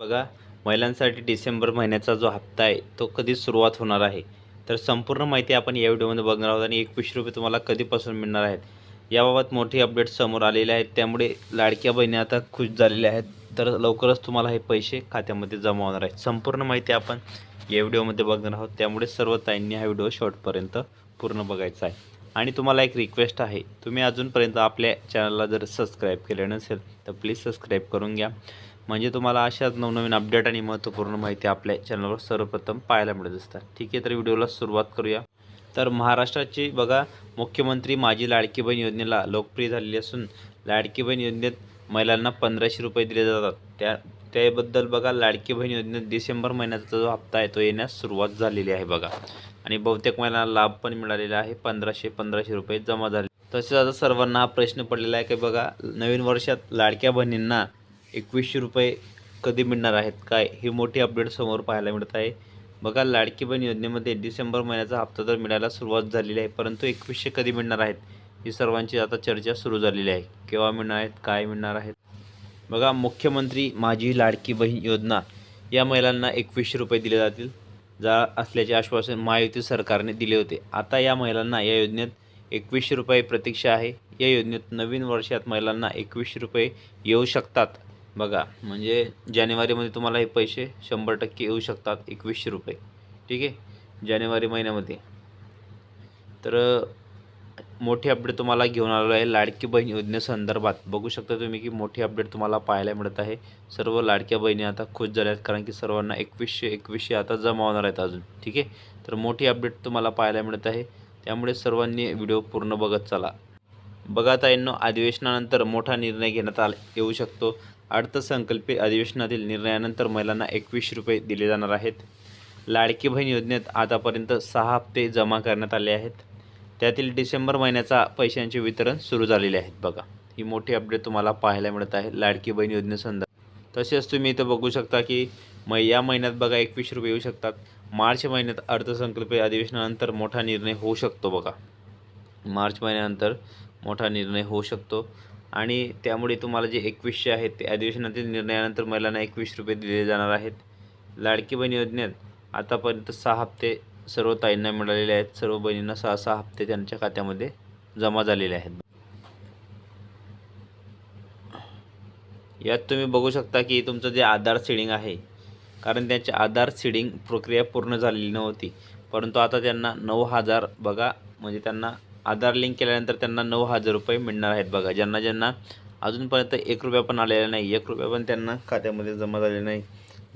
बघा महिलांसाठी डिसेंबर महिन्याचा जो हप्ता आहे तो कधी सुरुवात होणार आहे? तर संपूर्ण माहिती आपण या व्हिडिओमध्ये बघणार आहोत आणि एकवीसशे रुपये तुम्हाला कधीपासून मिळणार आहेत? याबाबत मोठी अपडेट समोर आलेले आहेत. त्यामुळे लाडक्या बहिणी आता खुश झालेल्या आहेत. तर लवकरच तुम्हाला हे पैसे खात्यामध्ये जमा होणार आहेत. संपूर्ण माहिती आपण या व्हिडिओमध्ये बघणार आहोत. त्यामुळे सर्व ताईंनी हा व्हिडिओ शॉर्टपर्यंत पूर्ण बघायचा आहे. आणि तुम्हाला एक रिक्वेस्ट आहे. तुम्ही अजूनपर्यंत आपल्या चॅनलला जर सबस्क्राईब केलं नसेल तर प्लीज सबस्क्राईब करून घ्या. म्हणजे तुम्हाला अशाच नवनवीन अपडेट आणि महत्त्वपूर्ण माहिती आपल्या चॅनलवर सर्वप्रथम पाहायला मिळत असतात. ठीक आहे तर व्हिडिओला सुरुवात करूया. तर महाराष्ट्राची बघा मुख्यमंत्री माझी लाडकी बहीण योजनेला लोकप्रिय झालेली असून लाडकी बहीण योजनेत महिलांना पंधराशे रुपये दिले जातात. त्या त्याबद्दल बघा लाडकी बहीण योजनेत डिसेंबर महिन्याचा जो हप्ता आहे तो येण्यास सुरुवात झालेली आहे बघा. आणि बहुतेक महिलांना लाभ पण मिळालेला आहे पंधराशे पंधराशे रुपये जमा झाले. तसेच आता सर्वांना हा प्रश्न पडलेला आहे की बघा नवीन वर्षात लाडक्या बहिणींना एकवीसशे रुपये कधी मिळणार आहेत? काय? ही मोठी अपडेट समोर पाहायला मिळत आहे. बघा लाडकी बहीण योजनेमध्ये डिसेंबर महिन्याचा हप्ता तर मिळायला सुरुवात झालेली आहे परंतु एकवीसशे कधी मिळणार आहेत? ही सर्वांची आता चर्चा सुरू झालेली आहे. केव्हा मिळणार आहेत? काय मिळणार आहेत? बघा मुख्यमंत्री माझी लाडकी बहीण योजना. या महिलांना एकवीसशे रुपये दिले जातील. जा असल्याचे आश्वासन महायुती सरकारने दिले होते. आता या महिलांना या योजनेत एकवीसशे रुपये प्रतीक्षा आहे. या योजनेत नवीन वर्षात महिलांना एकवीसशे रुपये येऊ शकतात. बघा म्हणजे जानेवारीमध्ये तुम्हाला हे पैसे शंभर टक्के येऊ शकतात एकवीसशे रुपये. ठीक आहे? जानेवारी महिन्यामध्ये. तर मोठी अपडेट तुम्हाला घेऊन आलेलो आहे लाडकी बहीण योजनेसंदर्भात. बघू शकता तुम्ही की मोठी अपडेट तुम्हाला पाहायला मिळत आहे. सर्व लाडक्या बहिणी आता खुश झाल्या आहेत कारण की सर्वांना एकवीसशे एकवीसशे आता जमा होणार आहेत अजून. ठीक आहे? तर मोठी अपडेट तुम्हाला पाहायला मिळत आहे. त्यामुळे सर्वांनी व्हिडिओ पूर्ण बघत चला. बघा ताईंनो अधिवेशनानंतर मोठा निर्णय घेण्यात आला येऊ शकतो. अर्थसंकल्पीय अधिवेशनातील निर्णयानंतर महिलांना एकवीस रुपये दिले जाणार आहेत. लाडकी बहीण योजनेत आतापर्यंत सहा हप्ते जमा करण्यात आले आहेत. त्यातील डिसेंबर महिन्याचा पैशांचे वितरण सुरू झालेले आहेत बघा. ही मोठी अपडेट तुम्हाला पाहायला मिळत आहे लाडकी बहीण योजनेसंदर्भात तसेच तुम्ही इथं बघू शकता की मै या महिन्यात बघा एकवीस रुपये येऊ शकतात. मार्च महिन्यात अर्थसंकल्पीय अधिवेशनानंतर मोठा निर्णय होऊ शकतो बघा. मार्च महिन्यानंतर मोठा निर्णय होऊ शकतो. आणि त्यामुळे तुम्हाला जे एकवीसशे आहेत ते अधिवेशनातील निर्णयानंतर महिलांना एकवीस रुपये दिले जाणार आहेत. लाडकी बहीण योजनेत आतापर्यंत सहा हप्ते सर्व ताईंना मिळालेले आहेत. सर्व बहिणींना सहा सहा हप्ते त्यांच्या खात्यामध्ये जमा झालेले आहेत. यात तुम्ही बघू शकता की तुमचं जे आधार सीडिंग आहे कारण त्यांची आधार सीडिंग प्रक्रिया पूर्ण झालेली नव्हती. परंतु आता त्यांना नऊ हजार बघा म्हणजे त्यांना आधार लिंक केल्यानंतर त्यांना नऊ हजार रुपये मिळणार आहेत बघा. ज्यांना ज्यांना अजूनपर्यंत एक रुपया पण आलेला नाही एक रुपया पण त्यांना खात्यामध्ये जमा झाले नाही.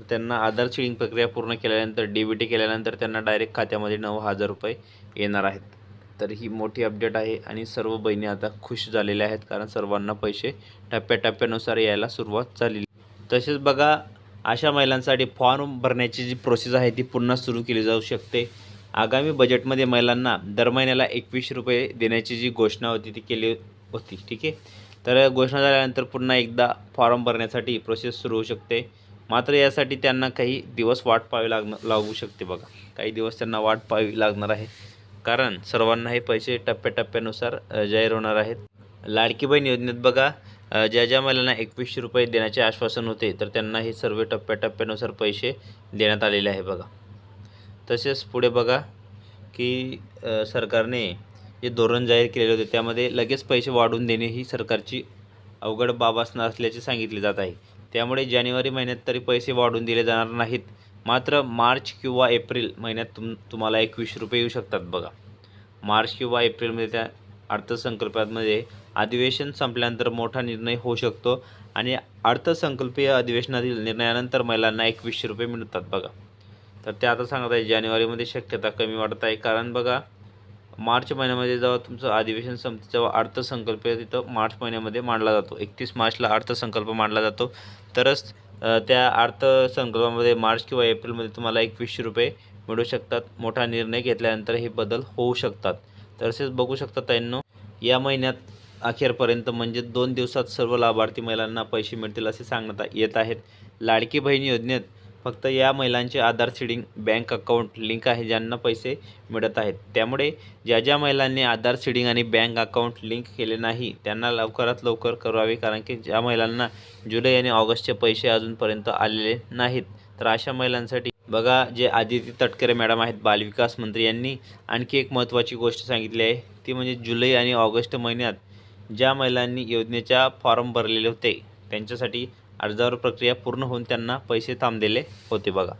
त्यांना आधार सीडिंग प्रक्रिया पूर्ण केल्यानंतर डी बी टी केल्यानंतर त्यांना डायरेक्ट खात्यामध्ये नऊ हजार रुपये येणार आहेत. तर ही मोठी अपडेट आहे आणि सर्व बहिणी आता खुश झालेल्या आहेत कारण सर्वांना पैसे टप्प्याटप्प्यानुसार यायला सुरुवात झालेली तसेच बघा अशा महिलांसाठी फॉर्म भरण्याची जी प्रोसेस आहे ती पुन्हा सुरू केली जाऊ शकते. आगामी बजेटमध्ये महिलांना दर महिन्याला एकवीसशे रुपये देण्याची जी घोषणा होती ती केली होती ठीक आहे? तर घोषणा झाल्यानंतर पुन्हा एकदा फॉर्म भरण्यासाठी प्रोसेस सुरू होऊ शकते. मात्र यासाठी त्यांना काही दिवस वाट पाहावी लागणार लागू शकते बघा. काही दिवस त्यांना वाट पाहावी लागणार आहे. कारण सर्वांना हे पैसे टप्प्याटप्प्यानुसार जाहीर होणार आहेत. लाडकी बहीण योजनेत बघा ज्या ज्या महिलांना एकवीसशे रुपये देण्याचे आश्वासन होते तर त्यांना हे सर्व टप्प्याटप्प्यानुसार पैसे देण्यात आलेले आहे बघा. तसेच पुढे बघा की सरकारने जे धोरण जाहीर केलेले होते त्यामध्ये लगेच पैसे वाढवून देणे ही सरकारची अवघड बाब असणार असल्याचे सांगितले जात आहे. त्यामुळे जानेवारी महिन्यात तरी पैसे वाढवून दिले जाणार नाहीत. मात्र मार्च किंवा एप्रिल महिन्यात तुम तुम्हाला एकवीसशे रुपये येऊ शकतात बघा. मार्च किंवा एप्रिलमध्ये त्या अर्थसंकल्पामध्ये अधिवेशन संपल्यानंतर मोठा निर्णय होऊ शकतो आणि अर्थसंकल्पीय अधिवेशनातील निर्णयानंतर महिलांना एकवीसशे रुपये मिळतात बघा. तर ते आता सांगत आहे जानेवारीमध्ये शक्यता कमी वाटत आहे. कारण बघा मार्च महिन्यामध्ये जेव्हा तुमचं अधिवेशन संपतं तेव्हा अर्थसंकल्प तिथं मार्च महिन्यामध्ये मांडला जातो. एकतीस मार्चला अर्थसंकल्प मांडला जातो. तरच त्या अर्थसंकल्पामध्ये मार्च किंवा एप्रिलमध्ये तुम्हाला एकवीसशे रुपये मिळू शकतात. मोठा निर्णय घेतल्यानंतर हे बदल होऊ शकतात. तसेच बघू शकता त्यांनो या महिन्यात अखेरपर्यंत म्हणजे दोन दिवसात सर्व लाभार्थी महिलांना पैसे मिळतील असे सांगण्यात येत आहेत. लाडकी बहीण योजनेत फक्त या महिलांचे Aadhaar seeding bank account link आहे ज्यांना पैसे मिळत आहेत. त्यामुळे ज्या ज्या महिलांनी आधार सीडिंग आणि बँक अकाउंट लिंक केले नाही त्यांना लवकरात लवकर करावे कारण की ज्या महिलांना जुलै आणि ऑगस्टचे पैसे अजूनपर्यंत आलेले नाहीत तर अशा महिलांसाठी बघा जे आदिती तटकरे मॅडम आहेत बालविकास मंत्री यांनी आणखी एक महत्त्वाची गोष्ट सांगितली आहे. ती म्हणजे जुलै आणि ऑगस्ट महिन्यात ज्या महिलांनी योजनेच्या फॉर्म भरलेले होते त्यांच्यासाठी अर्जावर प्रक्रिया पूर्ण होऊन त्यांना पैसे थांबलेले होते बघा.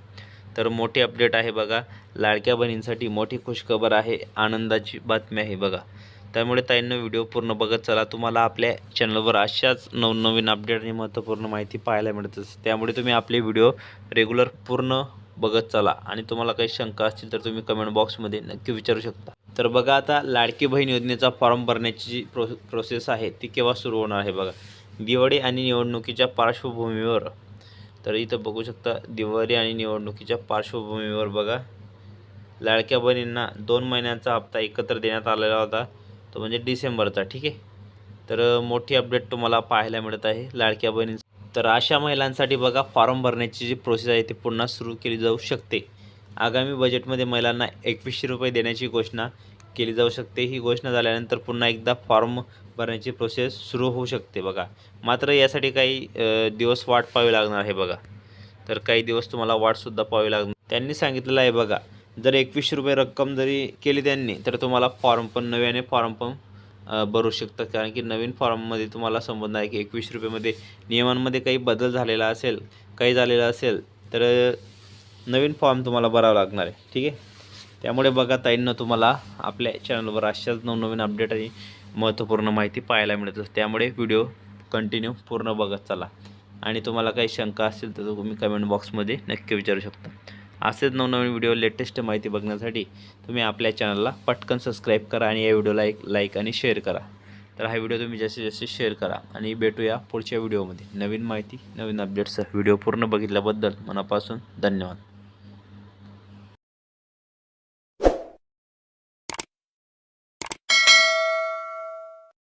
तर मोठी अपडेट आहे बघा. लाडक्या बहिणींसाठी मोठी खुशखबर आहे. आनंदाची बातमी आहे बघा. त्यामुळे ताईंना व्हिडिओ पूर्ण बघत चला. तुम्हाला आपल्या चॅनलवर अशाच नवनवीन अपडेट आणि महत्त्वपूर्ण माहिती पाहायला मिळत असते त्यामुळे तुम्ही आपले व्हिडिओ रेग्युलर पूर्ण बघत चला. आणि तुम्हाला काही शंका असतील तर तुम्ही कमेंट बॉक्समध्ये नक्की विचारू शकता. तर बघा आता लाडकी बहीण योजनेचा फॉर्म भरण्याची जी प्रो प्रोसेस आहे ती केव्हा सुरू होणार आहे बघा? दिवाळी आणि निवडणुकीच्या पार्श्वभूमीवर तर इथं बघू शकता दिवाळी आणि निवडणुकीच्या पार्श्वभूमीवर बघा. लाडक्या बहिणींना दोन महिन्यांचा हप्ता एकत्र देण्यात आलेला होता तो म्हणजे डिसेंबरचा ठीक आहे? तर मोठी अपडेट तुम्हाला पाहायला मिळत आहे लाडक्या बहिणी तर अशा महिलांसाठी बघा फॉर्म भरण्याची जी प्रोसेस आहे ती पुन्हा सुरू केली जाऊ शकते. आगामी बजेटमध्ये महिलांना एकवीसशे रुपये देण्याची घोषणा केली जाऊ शकते. ही घोषणा झाल्यानंतर पुन्हा एकदा फॉर्म भरण्याची प्रोसेस सुरू होऊ शकते बघा. मात्र यासाठी काही दिवस वाट पाहावी लागणार आहे बघा. तर काही दिवस तुम्हाला वाटसुद्धा पाहावी लागणार. त्यांनी सांगितलेलं आहे बघा जर एकवीसशे रुपये रक्कम जरी केली त्यांनी तर तुम्हाला फॉर्म पण नव्याने फॉर्म पण भरू शकतात. कारण की नवीन फॉर्ममध्ये तुम्हाला संबंध आहे की एकवीसशे रुपयेमध्ये नियमांमध्ये काही बदल झालेला असेल काही झालेलं असेल तर नवीन फॉर्म तुम्हाला भरावा लागणार आहे. ठीक आहे? त्यामुळे बघा ताईंना तुम्हाला आपल्या चॅनलवर अशाच नवनवीन अपडेट आणि महत्त्वपूर्ण माहिती पाहायला मिळत असते. त्यामुळे व्हिडिओ कंटिन्यू पूर्ण बघत चला. आणि तुम्हाला काही शंका असेल तर तुम्ही कमेंट बॉक्समध्ये नक्की विचारू शकता. असेच नवनवीन व्हिडिओ लेटेस्ट माहिती बघण्यासाठी तुम्ही आपल्या चॅनलला पटकन सबस्क्राईब करा आणि या व्हिडिओला एक लाईक आणि शेअर करा. तर हा व्हिडिओ तुम्ही जास्तीत जास्त शेअर करा आणि भेटूया पुढच्या व्हिडिओमध्ये नवीन माहिती नवीन अपडेट्स व्हिडिओ पूर्ण बघितल्याबद्दल मनापासून धन्यवाद.